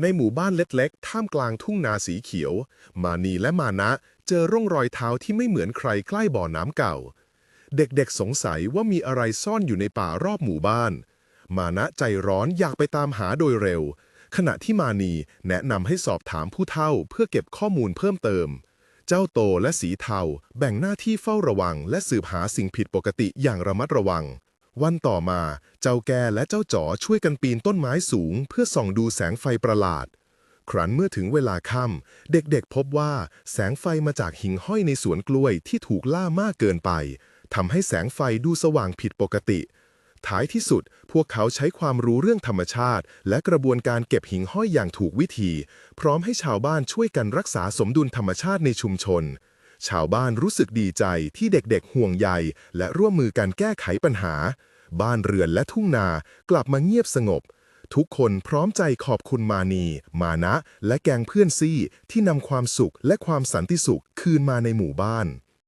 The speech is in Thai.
ในหมู่บ้านเล็กๆ ท่ามกลางทุ่งนาสีเขียว มานีและมานะ เจอร่องรอยเท้าที่ไม่เหมือนใครใกล้บ่อน้ำเก่า เด็กๆสงสัยว่ามีอะไรซ่อนอยู่ในป่ารอบหมู่บ้าน มานะใจร้อนอยากไปตามหาโดยเร็ว ขณะที่มานีแนะนำให้สอบถามผู้เฒ่าเพื่อเก็บข้อมูลเพิ่มเติม เจ้าโตและสีเทาแบ่งหน้าที่เฝ้าระวัง และสืบหาสิ่งผิดปกติอย่างระมัดระวัง วันต่อมา เจ้าแก่และเจ้าจ๋อช่วยกันปีนต้นไม้สูง เพื่อส่องดูแสงไฟประหลาด ครั้นเมื่อถึงเวลาค่ำเด็กๆพบว่าแสงไฟมาจากหิ่งห้อยในสวนกล้วยที่ถูกล่ามากเกินไปทำให้แสงไฟดูสว่างผิดปกติ ท้ายที่สุด พวกเขาใช้ความรู้เรื่องธรรมชาติ และกระบวนการเก็บหิ่งห้อยอย่างถูกวิธี พร้อมให้ชาวบ้านช่วยกันรักษาสมดุลธรรมชาติในชุมชน ชาวบ้านรู้สึกดีใจที่เด็กๆห่วงใยและร่วมมือกันแก้ไขปัญหา บ้านเรือนและทุ่งนากลับมาเงียบสงบ ทุกคนพร้อมใจขอบคุณมานี มานะ และแกงเพื่อนซี่ที่นำความสุขและความสันติสุขคืนมาในหมู่บ้าน